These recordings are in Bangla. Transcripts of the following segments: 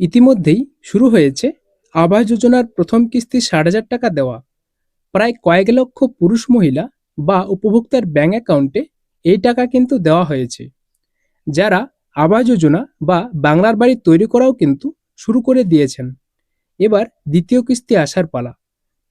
ইতিমধ্যেই শুরু হয়েছে আবাস যোজনার প্রথম কিস্তি ষাট হাজার টাকা দেওয়া। প্রায় কয়েক লক্ষ পুরুষ মহিলা বা উপভোক্তার ব্যাঙ্ক অ্যাকাউন্টে এই টাকা কিন্তু দেওয়া হয়েছে। যারা আবাস যোজনা বা বাংলার বাড়ি তৈরি করাও কিন্তু শুরু করে দিয়েছেন। এবার দ্বিতীয় কিস্তি আসার পালা।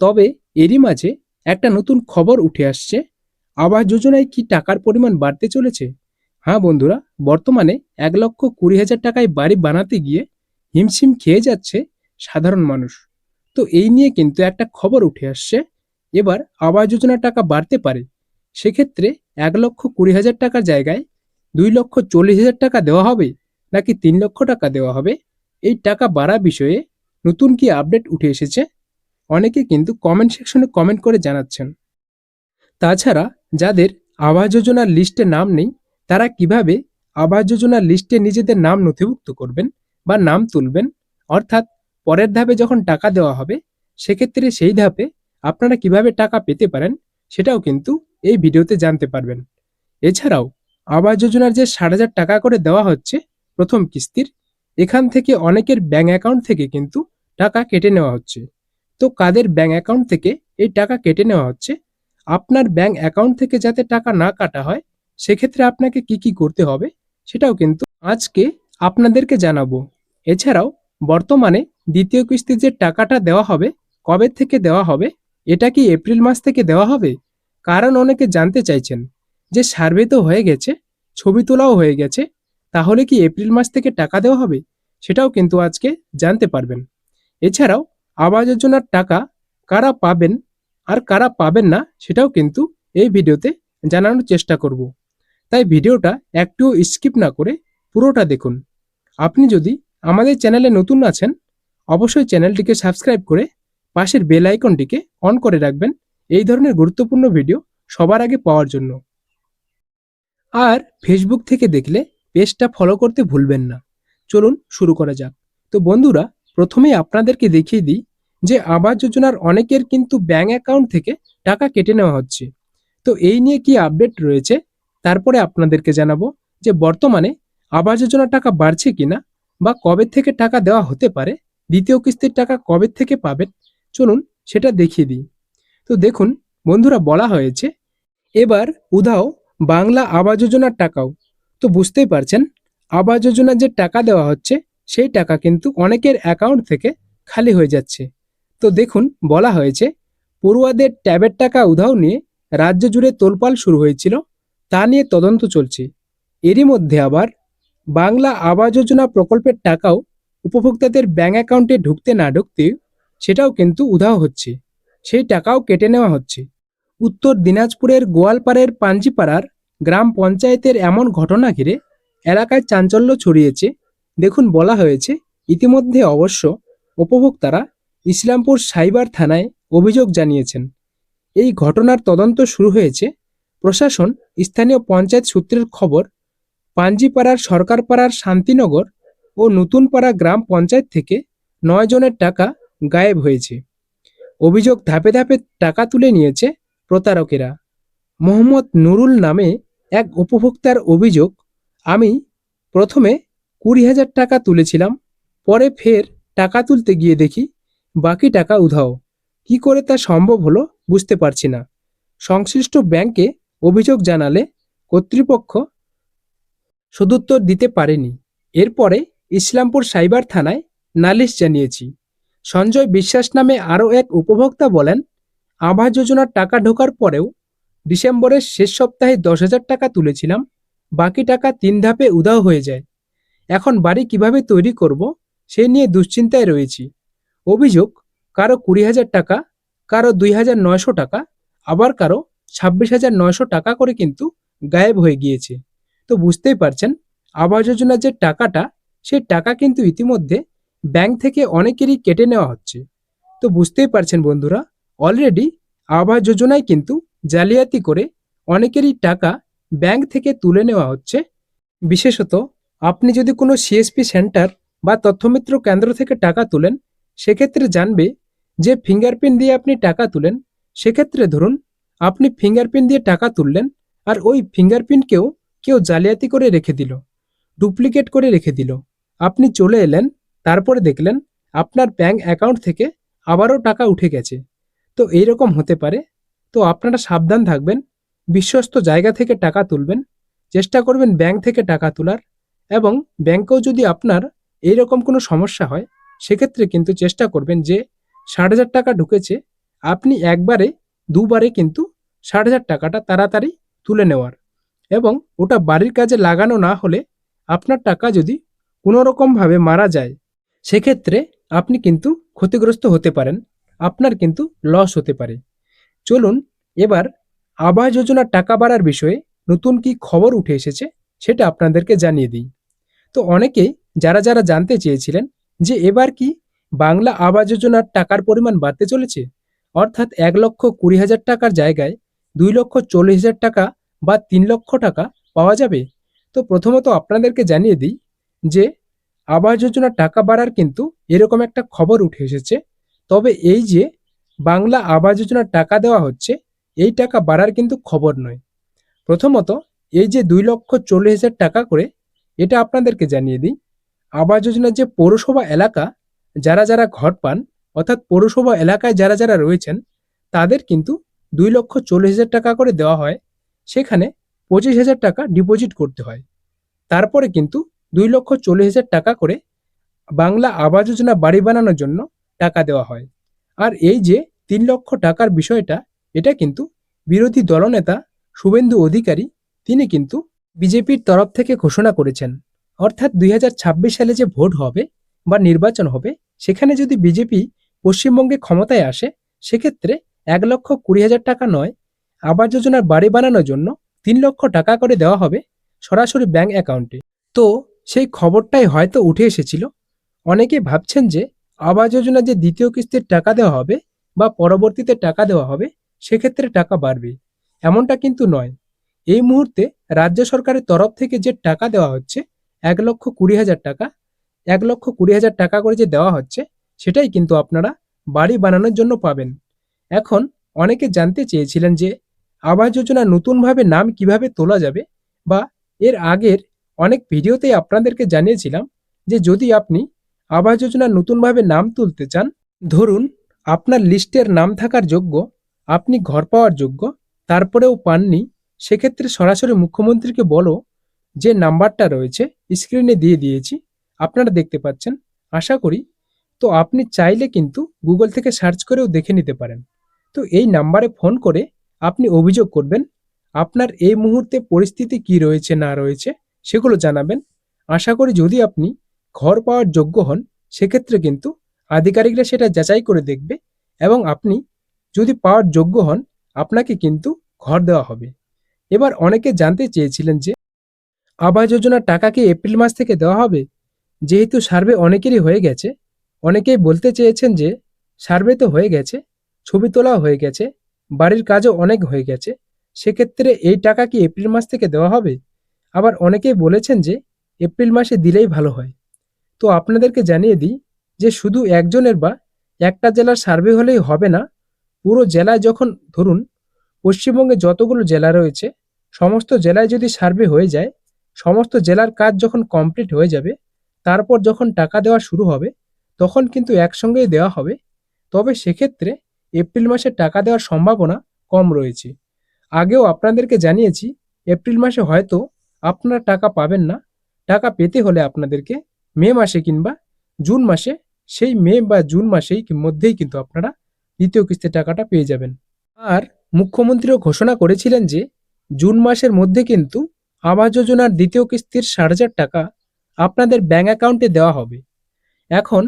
তবে এরই মাঝে একটা নতুন খবর উঠে আসছে। আবাস যোজনায় কি টাকার পরিমাণ বাড়তে চলেছে? হ্যাঁ বন্ধুরা, বর্তমানে এক লক্ষ কুড়ি হাজার টাকায় বাড়ি বানাতে গিয়ে হিমশিম খেয়ে যাচ্ছে সাধারণ মানুষ। তো এই নিয়ে কিন্তু একটা খবর উঠে আসছে। এবার আবাস যোজনার টাকা বাড়তে পারে। সেক্ষেত্রে এক লক্ষ কুড়ি হাজার টাকার জায়গায় দুই লক্ষ চল্লিশ হাজার টাকা দেওয়া হবে নাকি তিন লক্ষ টাকা দেওয়া হবে? এই টাকা বাড়া বিষয়ে নতুন কি আপডেট উঠে এসেছে? অনেকে কিন্তু কমেন্ট সেকশনে কমেন্ট করে জানাচ্ছেন। তাছাড়া যাদের আবাস যোজনার লিস্টে নাম নেই, তারা কীভাবে আবাস যোজনার লিস্টে নিজেদের নাম নথিভুক্ত করবেন? বা নাম তুলবেন, অর্থাৎ পরের ধাপে যখন টাকা দেওয়া হবে, সেক্ষেত্রে সেই ধাপে আপনারা কীভাবে টাকা পেতে পারেন সেটাও কিন্তু এই ভিডিওতে জানতে পারবেন। এছাড়াও আবাস যোজনার যে ষাট হাজার টাকা করে দেওয়া হচ্ছে প্রথম কিস্তির, এখান থেকে অনেকের ব্যাঙ্ক অ্যাকাউন্ট থেকে কিন্তু টাকা কেটে নেওয়া হচ্ছে। তো কাদের ব্যাঙ্ক অ্যাকাউন্ট থেকে এই টাকা কেটে নেওয়া হচ্ছে? আপনার ব্যাঙ্ক অ্যাকাউন্ট থেকে যাতে টাকা না কাটা হয়, সেক্ষেত্রে আপনাকে কি কি করতে হবে, সেটাও কিন্তু আজকে আপনাদেরকে জানাব। এছাড়াও, বর্তমানে দ্বিতীয় কিস্তির যে টাকাটা দেওয়া হবে, কবে থেকে দেওয়া হবে, এটা কি এপ্রিল মাস থেকে দেওয়া হবে? কারণ অনেকে জানতে চাইছেন যে সার্ভে তো হয়ে গেছে, ছবি তোলাও হয়ে গেছে, তাহলে কি এপ্রিল মাস থেকে টাকা দেওয়া হবে? সেটাও কিন্তু আজকে জানতে পারবেন। এছাড়াও, আবাস যোজনার টাকা কারা পাবেন আর কারা পাবেন না, সেটাও কিন্তু এই ভিডিওতে জানানোর চেষ্টা করব। তাই ভিডিওটা একটুও স্কিপ না করে পুরোটা দেখুন। আপনি যদি আমাদের চ্যানেলে নতুন আছেন, অবশ্যই চ্যানেলটিকে সাবস্ক্রাইব করে পাশের বেল আইকনটিকে অন করে রাখবেন এই ধরনের গুরুত্বপূর্ণ ভিডিও সবার আগে পাওয়ার জন্য। আর ফেসবুক থেকে দেখলে পেজটা ফলো করতে ভুলবেন না। চলুন শুরু করা যাক। তো বন্ধুরা, প্রথমেই আপনাদেরকে দেখিয়ে দিই যে আবাস যোজনার অনেকের কিন্তু ব্যাঙ্ক অ্যাকাউন্ট থেকে টাকা কেটে নেওয়া হচ্ছে। তো এই নিয়ে কি আপডেট রয়েছে, তারপরে আপনাদেরকে জানাব যে বর্তমানে আবাস যোজনার টাকা বাড়ছে কিনা বা কবে থেকে টাকা দেওয়া হতে পারে, দ্বিতীয় কিস্তির টাকা কবে থেকে পাবেন, চলুন সেটা দেখিয়ে দিই। তো দেখুন, বন্ধুরা বলা হয়েছে, এবার উধাও বাংলা আবাস যোজনার টাকাও। তো বুঝতেই পারছেন, আবাস যোজনার যে টাকা দেওয়া হচ্ছে, সেই টাকা কিন্তু অনেকের অ্যাকাউন্ট থেকে খালি হয়ে যাচ্ছে। তো দেখুন, বলা হয়েছে, পড়ুয়াদের ট্যাবের টাকা উধাও নিয়ে রাজ্য জুড়ে তোলপাল শুরু হয়েছিল, তা নিয়ে তদন্ত চলছে। এরই মধ্যে আবার বাংলা আবাস যোজনা প্রকল্পের টাকাও উপভোক্তাদের ব্যাঙ্ক অ্যাকাউন্টে ঢুকতে না ঢুকতে সেটাও কিন্তু উধাও হচ্ছে। সেই টাকাও কেটে নেওয়া হচ্ছে। উত্তর দিনাজপুরের গোয়ালপাড়ের পাঞ্জিপাড়ার গ্রাম পঞ্চায়েতের এমন ঘটনা ঘিরে এলাকায় চাঞ্চল্য ছড়িয়েছে। দেখুন, বলা হয়েছে, ইতিমধ্যে অবশ্য উপভোক্তারা ইসলামপুর সাইবার থানায় অভিযোগ জানিয়েছেন। এই ঘটনার তদন্ত শুরু হয়েছে। প্রশাসন, স্থানীয় পঞ্চায়েত সূত্রের খবর পাঞ্জিপাড়ার সরকারপাড়ার শান্তিনগর ও নতুনপাড়া গ্রাম পঞ্চায়েত থেকে নয় জনের টাকা গায়েব হয়েছে। অভিযোগ ধাপে ধাপে টাকা তুলে নিয়েছে প্রতারকেরা। মোহাম্মদ নুরুল নামে এক উপভোক্তার অভিযোগ, আমি প্রথমে কুড়ি হাজার টাকা তুলেছিলাম, পরে ফের টাকা তুলতে গিয়ে দেখি বাকি টাকা উধাও। কি করে তা সম্ভব হলো বুঝতে পারছি না। সংশ্লিষ্ট ব্যাংকে অভিযোগ জানালে কর্তৃপক্ষ সদুত্তর দিতে পারেনি। এরপরে ইসলামপুর সাইবার থানায় নালিশ জানিয়েছি। সঞ্জয় বিশ্বাস নামে আরও এক উপভোক্তা বলেন, আবাস যোজনার টাকা ঢোকার পরেও ডিসেম্বরের শেষ সপ্তাহে দশ হাজার টাকা তুলেছিলাম, বাকি টাকা তিন ধাপে উধাও হয়ে যায়। এখন বাড়ি কীভাবে তৈরি করব সে নিয়ে দুশ্চিন্তায় রয়েছি। অভিযোগ, কারও কুড়ি হাজার টাকা, কারও দুই হাজার নয়শো টাকা, আবার কারও ছাব্বিশ হাজার নয়শো টাকা করে কিন্তু গায়েব হয়ে গিয়েছে। তো বুঝতেই পারছেন, আবাস যোজনার যে টাকাটা, সেই টাকা কিন্তু ইতিমধ্যে ব্যাংক থেকে অনেকেরই কেটে নেওয়া হচ্ছে। তো বুঝতেই পারছেন বন্ধুরা অলরেডি আবাস যোজনায় কিন্তু জালিয়াতি করে অনেকেরই টাকা ব্যাংক থেকে তুলে নেওয়া হচ্ছে। বিশেষত আপনি যদি কোনো সিএসপি সেন্টার বা তথ্যমিত্র কেন্দ্র থেকে টাকা তুলেন, সেক্ষেত্রে জানবে যে ফিঙ্গারপ্রিন্ট দিয়ে আপনি টাকা তুলেন। সেক্ষেত্রে ধরুন, আপনি ফিঙ্গারপ্রিন্ট দিয়ে টাকা তুললেন আর ওই ফিঙ্গারপ্রিন্টকেও কেউ জালিয়াতি করে রেখে দিল, ডুপ্লিকেট করে রেখে দিল। আপনি চলে এলেন, তারপরে দেখলেন আপনার ব্যাঙ্ক অ্যাকাউন্ট থেকে আবারও টাকা উঠে গেছে। তো এইরকম হতে পারে? তো আপনারা সাবধান থাকবেন, বিশ্বস্ত জায়গা থেকে টাকা তুলবেন, চেষ্টা করবেন ব্যাংক থেকে টাকা তোলার এবং ব্যাংকেও যদি আপনার এইরকম কোনো সমস্যা হয়, সেক্ষেত্রে কিন্তু চেষ্টা করবেন যে ষাট হাজার টাকা ঢুকেছে, আপনি একবারে, দুবারে কিন্তু ষাট হাজার টাকাটা তাড়াতাড়ি তুলে নেওয়ার। এবং ওটা বাড়ির কাজে লাগানো না হলে আপনার টাকা যদি কোনোরকমভাবে মারা যায়, সেক্ষেত্রে আপনি কিন্তু ক্ষতিগ্রস্ত হতে পারেন, আপনার কিন্তু লস হতে পারে। চলুন এবার আবাস যোজনার টাকা বাড়ার বিষয়ে নতুন কি খবর উঠে এসেছে সেটা আপনাদেরকে জানিয়ে দিই। তো অনেকেই যারা যারা জানতে চেয়েছিলেন যে এবার কি বাংলা আবাস যোজনার টাকার পরিমাণ বাড়তে চলেছে, অর্থাৎ এক লক্ষ কুড়ি হাজার টাকার জায়গায় দুই লক্ষ চল্লিশ হাজার টাকা বা তিন লক্ষ টাকা পাওয়া যাবে? তো প্রথমত আপনাদেরকে জানিয়ে দিই যে আবাস যোজনার টাকা বাড়ার কিন্তু এরকম একটা খবর উঠে এসেছে। তবে এই যে বাংলা আবাস যোজনার টাকা দেওয়া হচ্ছে, এই টাকা বাড়ার কিন্তু খবর নয়। প্রথমত এই যে দুই লক্ষ চল্লিশ হাজার টাকা করে, এটা আপনাদেরকে জানিয়ে দিই। আবাস যোজনার যে পৌরসভা এলাকা, যারা যারা ঘর পান, অর্থাৎ পৌরসভা এলাকায় যারা যারা রয়েছেন, তাদের কিন্তু দুই লক্ষ চল্লিশ হাজার টাকা করে দেওয়া হয়। সেখানে পঁচিশ হাজার টাকা ডিপোজিট করতে হয়। তারপরে কিন্তু দুই লক্ষ চল্লিশ হাজার টাকা করে বাংলা আবাস যোজনা বাড়ি বানানোর জন্য টাকা দেওয়া হয়। আর এই যে তিন লক্ষ টাকার বিষয়টা, এটা কিন্তু বিরোধী দলনেতা শুভেন্দু অধিকারী, তিনি কিন্তু বিজেপির তরফ থেকে ঘোষণা করেছেন। অর্থাৎ দুই হাজার ছাব্বিশ সালে যে ভোট হবে বা নির্বাচন হবে, সেখানে যদি বিজেপি পশ্চিমবঙ্গে ক্ষমতায় আসে, সেক্ষেত্রে এক লক্ষ কুড়ি হাজার টাকা নয় আবাস যোজনার বাড়ি বানানোর জন্য তিন লক্ষ টাকা করে দেওয়া হবে সরাসরি ব্যাংক অ্যাকাউন্টে। তো সেই খবরটাই হয়তো উঠে এসেছিল। অনেকে ভাবছেন যে আবাস যোজনা যে দ্বিতীয় কিস্তির টাকা দেওয়া হবে বা পরবর্তীতে টাকা দেওয়া হবে, সেক্ষেত্রে টাকা বাড়বে। এমনটা কিন্তু নয়। এই মুহূর্তে রাজ্য সরকারের তরফ থেকে যে টাকা দেওয়া হচ্ছে, এক লক্ষ কুড়ি হাজার টাকা, এক লক্ষ কুড়ি হাজার টাকা করে যে দেওয়া হচ্ছে, সেটাই কিন্তু আপনারা বাড়ি বানানোর জন্য পাবেন। এখন অনেকে জানতে চেয়েছিলেন যে আবাস যোজনা নতুনভাবে নাম কীভাবে তোলা যাবে বা এর আগের অনেক ভিডিওতেই আপনাদেরকে জানিয়েছিলাম যে যদি আপনি আবাস যোজনা নতুনভাবে নাম তুলতে চান, ধরুন আপনার লিস্টের নাম থাকার যোগ্য, আপনি ঘর পাওয়ার যোগ্য, তারপরেও পাননি, সেক্ষেত্রে সরাসরি মুখ্যমন্ত্রীকে বলো যে নাম্বারটা রয়েছে, স্ক্রিনে দিয়ে দিয়েছি, আপনারা দেখতে পাচ্ছেন, আশা করি। তো আপনি চাইলে কিন্তু গুগল থেকে সার্চ করেও দেখে নিতে পারেন। তো এই নাম্বারে ফোন করে আপনি অভিযোগ করবেন, আপনার এই মুহূর্তে পরিস্থিতি কি রয়েছে, না রয়েছে, সেগুলো জানাবেন। আশা করি যদি আপনি ঘর পাওয়ার যোগ্য হন, সেক্ষেত্রে কিন্তু আধিকারিকরা সেটা যাচাই করে দেখবে এবং আপনি যদি পাওয়ার যোগ্য হন, আপনাকে কিন্তু ঘর দেওয়া হবে। এবার অনেকে জানতে চেয়েছিলেন যে, আবাস যোজনার টাকা কি এপ্রিল মাস থেকে দেওয়া হবে? যেহেতু সার্ভে অনেকেরই হয়ে গেছে, অনেকেই বলতে চেয়েছেন যে, সার্ভে তো হয়ে গেছে, ছবি তোলাও হয়ে গেছে বাড়ির কাজও অনেক হয়ে গেছে। সেক্ষেত্রে এই টাকা কি এপ্রিল মাস থেকে দেওয়া হবে? আবার অনেকেই বলেছেন যে এপ্রিল মাসে দিলেই ভালো হয়। তো আপনাদেরকে জানিয়ে দিই যে শুধু একজনের বা একটা জেলার সার্ভে হলেই হবে না, পুরো জেলায় যখন ধরুন পশ্চিমবঙ্গে যতগুলো জেলা রয়েছে, সমস্ত জেলায় যদি সার্ভে হয়ে যায়, সমস্ত জেলার কাজ যখন কমপ্লিট হয়ে যাবে, তারপর যখন টাকা দেওয়া শুরু হবে, তখন কিন্তু একসঙ্গেই দেওয়া হবে। তবে সেক্ষেত্রে এপ্রিল মাসে টাকা দেওয়ার সম্ভাবনা কম রয়েছে। আগেও আপনাদেরকে জানিয়েছি, এপ্রিল মাসে হয়তো আপনারা টাকা পাবেন না। টাকা পেতে হলে আপনাদেরকে মে মাসে কিংবা জুন মাসে, সেই মে বা জুন মাসেই মধ্যেই কিন্তু আপনারা দ্বিতীয় কিস্তির টাকাটা পেয়ে যাবেন। আর মুখ্যমন্ত্রীও ঘোষণা করেছিলেন যে, জুন মাসের মধ্যে কিন্তু আবাস যোজনার দ্বিতীয় কিস্তির ষাট হাজার টাকা আপনাদের ব্যাঙ্ক অ্যাকাউন্টে দেওয়া হবে। এখন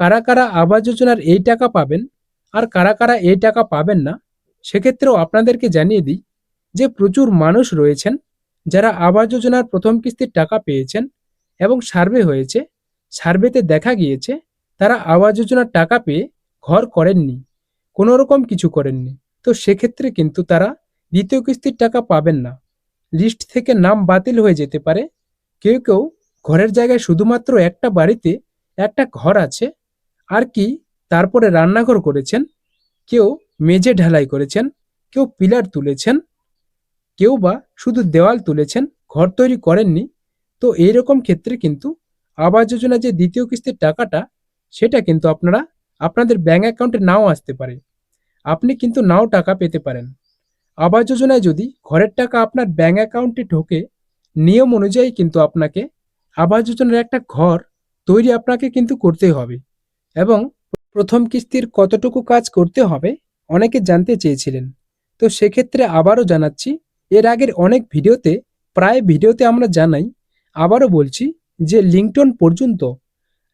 কারা কারা আবাস যোজনার এই টাকা পাবেন আর কারা কারা এই টাকা পাবেন না, সেক্ষেত্রেও আপনাদেরকে জানিয়ে দিই যে প্রচুর মানুষ রয়েছেন যারা আবাস যোজনার প্রথম কিস্তির টাকা পেয়েছেন এবং সার্ভে হয়েছে, সার্ভেতে দেখা গিয়েছে তারা আবাস যোজনার টাকা পেয়ে ঘর করেননি, কোনো রকম কিছু করেননি। তো সেক্ষেত্রে কিন্তু তারা দ্বিতীয় কিস্তির টাকা পাবেন না। লিস্ট থেকে নাম বাতিল হয়ে যেতে পারে। কেউ কেউ ঘরের জায়গায় শুধুমাত্র একটা বাড়িতে একটা ঘর আছে। আর কি তারপরে রান্নাঘর করেছেন, কেউ মেঝে ঢালাই করেছেন, কেউ পিলার তুলেছেন, কেউ বা শুধু দেওয়াল তুলেছেন, ঘর তৈরি করেননি। তো এইরকম ক্ষেত্রে কিন্তু আবাস যোজনা যে দ্বিতীয় কিস্তির টাকাটা, সেটা কিন্তু আপনারা আপনাদের ব্যাঙ্ক অ্যাকাউন্টে নাও আসতে পারে। আপনি কিন্তু নাও টাকা পেতে পারেন। আবাস যোজনায় যদি ঘরের টাকা আপনার ব্যাঙ্ক অ্যাকাউন্টে ঢোকে, নিয়ম অনুযায়ী কিন্তু আপনাকে আবাস যোজনার একটা ঘর তৈরি আপনাকে কিন্তু করতেই হবে। এবং প্রথম কিস্তির কতটুকু কাজ করতে হবে অনেকে জানতে চেয়েছিলেন। তো সেক্ষেত্রে আবারও জানাচ্ছি, এর আগের অনেক ভিডিওতে, প্রায় ভিডিওতে আমরা জানাই, আবারও বলছি যে লিঙ্কটন পর্যন্ত,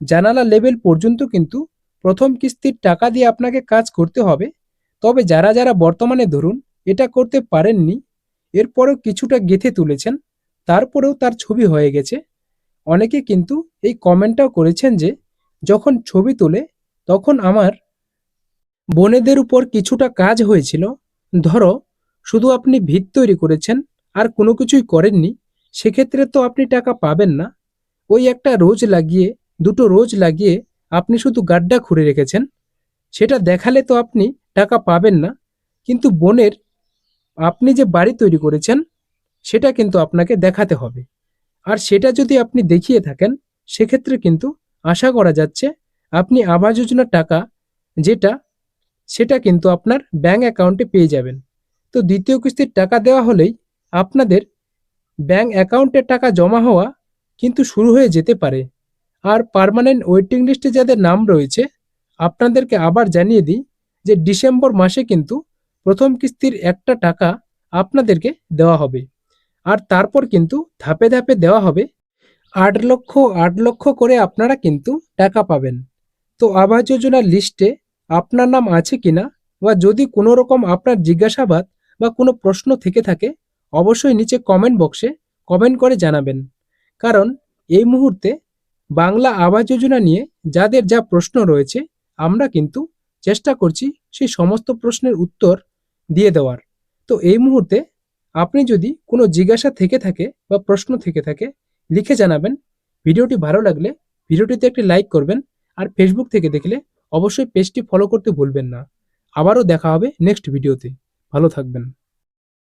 জানালা লেভেল পর্যন্ত কিন্তু প্রথম কিস্তির টাকা দিয়ে আপনাকে কাজ করতে হবে। তবে যারা যারা বর্তমানে ধরুন এটা করতে পারেননি, এরপরেও কিছুটা গেথে তুলেছেন, তারপরেও তার ছবি হয়ে গেছে। অনেকে কিন্তু এই কমেন্টটাও করেছেন যে, যখন ছবি তোলে তখন আমার বনেদের উপর কিছুটা কাজ হয়েছিল। ধরো, শুধু আপনি ভিত তৈরি করেছেন আর কোনো কিছুই করেননি, সেক্ষেত্রে তো আপনি টাকা পাবেন না। ওই একটা রোজ লাগিয়ে, দুটো রোজ লাগিয়ে আপনি শুধু গাড্ডা খুঁড়ে রেখেছেন। সেটা দেখালে তো আপনি টাকা পাবেন না। কিন্তু বোনের আপনি যে বাড়ি তৈরি করেছেন, সেটা কিন্তু আপনাকে দেখাতে হবে। আর সেটা যদি আপনি দেখিয়ে থাকেন, সেক্ষেত্রে কিন্তু আশা করা যাচ্ছে আপনি আবাস যোজনার টাকা যেটা, সেটা কিন্তু আপনার ব্যাঙ্ক অ্যাকাউন্টে পেয়ে যাবেন। তো দ্বিতীয় কিস্তির টাকা দেওয়া হলেই আপনাদের ব্যাঙ্ক অ্যাকাউন্টে টাকা জমা হওয়া কিন্তু শুরু হয়ে যেতে পারে। আর পার্মানেন্ট ওয়েটিং লিস্টে যাদের নাম রয়েছে, আপনাদেরকে আবার জানিয়ে দিই যে ডিসেম্বর মাসে কিন্তু প্রথম কিস্তির একটা টাকা আপনাদেরকে দেওয়া হবে। আর তারপর কিন্তু ধাপে ধাপে দেওয়া হবে। আট লক্ষ আট লক্ষ করে আপনারা কিন্তু টাকা পাবেন। তো আবাস যোজনার লিস্টে আপনার নাম আছে কিনা বা যদি কোনো রকম আপনার জিজ্ঞাসাবাদ বা কোনো প্রশ্ন থেকে থাকে, অবশ্যই নিচে কমেন্ট বক্সে কমেন্ট করে জানাবেন। কারণ এই মুহূর্তে বাংলা আবাস যোজনা নিয়ে যাদের যা প্রশ্ন রয়েছে, আমরা কিন্তু চেষ্টা করছি সেই সমস্ত প্রশ্নের উত্তর দিয়ে দেওয়ার। তো এই মুহূর্তে আপনি যদি কোনো জিজ্ঞাসা থেকে থাকে বা প্রশ্ন থেকে থাকে, লিখে জানাবেন। ভিডিওটি ভালো লাগলে ভিডিওটিতে একটি লাইক করবেন। আর ফেসবুক থেকে দেখলে অবশ্যই পেজটি ফলো করতে ভুলবেন না। আবারও দেখা হবে নেক্সট ভিডিওতে ভালো থাকবেন।